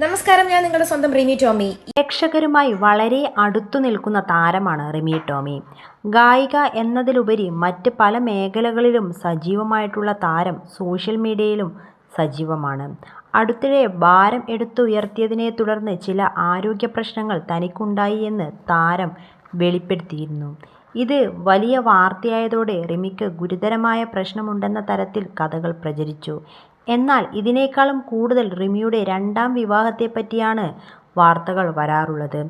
നമസ്കാരം ഞാൻ നിങ്ങളുടെ സ്വന്തം റിമി ടോമി. പ്രേക്ഷകരുമായി വളരെ അടുത്തു നിൽക്കുന്ന താരമാണ് റിമി ടോമി. ഗായിക എന്നതിലുപരി മറ്റ് പല മേഖലകളിലും സജീവമായിട്ടുള്ള താരം സോഷ്യൽ മീഡിയയിലും സജീവമാണ്. അടുത്തിടെ ഭാരം എടുത്തുയർത്തിയതിനെ തുടർന്ന് ചില ആരോഗ്യ പ്രശ്നങ്ങൾ തനിക്കുണ്ടായി എന്ന് താരം വെളിപ്പെടുത്തിയിരുന്നു. ഇത് വലിയ വാർത്തയായതോടെ റിമിക്ക് ഗുരുതരമായ പ്രശ്നമുണ്ടെന്ന തരത്തിൽ കഥകൾ പ്രചരിച്ചു. എന്നാൽ ഇതിനേക്കാളും കൂടുതൽ റിമിയുടെ രണ്ടാം വിവാഹത്തെപ്പറ്റിയാണ് വാർത്തകൾ വരാറുള്ളത്.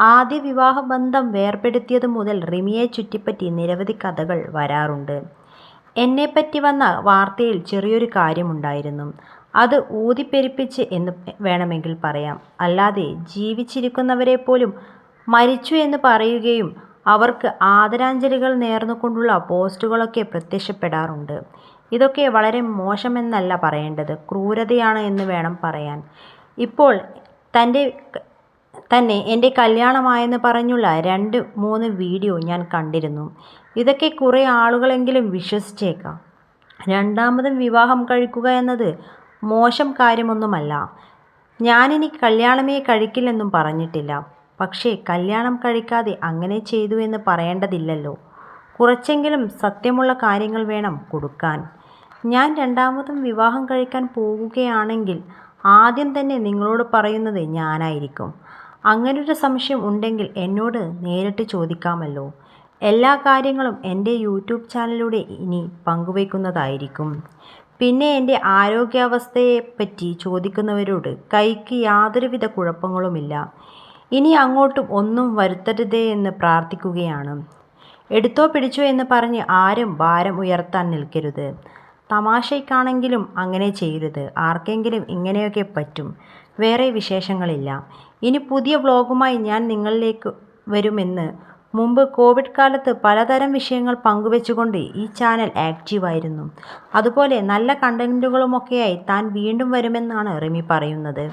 ആദ്യ വിവാഹബന്ധം വേർപെടുത്തിയതു മുതൽ റിമിയെ ചുറ്റിപ്പറ്റി നിരവധി കഥകൾ വരാറുണ്ട്. എന്നെപ്പറ്റി വന്ന വാർത്തയിൽ ചെറിയൊരു കാര്യമുണ്ടായിരുന്നു. അത് ഊതിപ്പെരുപ്പിച്ച് എന്ന് വേണമെങ്കിൽ പറയാം. അല്ലാതെ ജീവിച്ചിരിക്കുന്നവരെ പോലും മരിച്ചു എന്ന് പറയുകയും അവർക്ക് ആദരാഞ്ജലികൾ നേർന്നുകൊണ്ടുള്ള പോസ്റ്റുകളൊക്കെ പ്രത്യക്ഷപ്പെടാറുണ്ട്. ഇതൊക്കെ വളരെ മോശമെന്നല്ല പറയേണ്ടത്. ക്രൂരതയാണ് എന്ന് വേണം പറയാൻ. ഇപ്പോൾ തന്റെ തന്നെ എന്റെ കല്യാണമായെന്ന് പറഞ്ഞുള്ള രണ്ട് മൂന്ന് വീഡിയോ ഞാൻ കണ്ടിരുന്നു. ഇതൊക്കെ കുറേ ആളുകളെങ്കിലും വിശ്വസിച്ചേക്കാം. രണ്ടാമതും വിവാഹം കഴിക്കുക എന്നത് മോശം കാര്യമൊന്നുമല്ല. ഞാനിനി കല്യാണമേ കഴിക്കില്ലെന്നും പറഞ്ഞിട്ടില്ല. പക്ഷേ കല്യാണം കഴിക്കാതെ അങ്ങനെ ചെയ്തു എന്ന് പറയേണ്ടതില്ലല്ലോ. കുറച്ചെങ്കിലും സത്യമുള്ള കാര്യങ്ങൾ വേണം കൊടുക്കാൻ. ഞാൻ രണ്ടാമതും വിവാഹം കഴിക്കാൻ പോവുകയാണെങ്കിൽ ആദ്യം തന്നെ നിങ്ങളോട് പറയുന്നത് ഞാനായിരിക്കും. അങ്ങനൊരു സംശയം ഉണ്ടെങ്കിൽ എന്നോട് നേരിട്ട് ചോദിക്കാമല്ലോ. എല്ലാ കാര്യങ്ങളും എന്റെ യൂട്യൂബ് ചാനലിലൂടെ ഇനി പങ്കുവയ്ക്കുന്നതായിരിക്കും. പിന്നെ എന്റെ ആരോഗ്യാവസ്ഥയെപ്പറ്റി ചോദിക്കുന്നവരോട് കൈക്ക് യാതൊരുവിധ കുഴപ്പങ്ങളുമില്ല. ഇനി അങ്ങോട്ടും ഒന്നും വരുത്തരുതേ എന്ന് പ്രാർത്ഥിക്കുകയാണ്. എടുത്തോ പിടിച്ചോ എന്ന് പറഞ്ഞ് ആരും ഭാരം ഉയർത്താൻ നിൽക്കരുത്. തമാശയ്ക്കാണെങ്കിലും അങ്ങനെ ചെയ്യരുത്. ആർക്കെങ്കിലും ഇങ്ങനെയൊക്കെ പറ്റും. വേറെ വിശേഷങ്ങളില്ല. ഇനി പുതിയ വ്ലോഗുമായി ഞാൻ നിങ്ങളിലേക്ക് വരുമെന്ന് മുമ്പ് കോവിഡ് കാലത്ത് പലതരം വിഷയങ്ങൾ പങ്കുവെച്ചുകൊണ്ട് ഈ ചാനൽ ആക്റ്റീവായിരുന്നു അതുപോലെ നല്ല കണ്ടന്റുകളുമൊക്കെയായി താൻ വീണ്ടും വരുമെന്നാണ് റിമി പറയുന്നത്.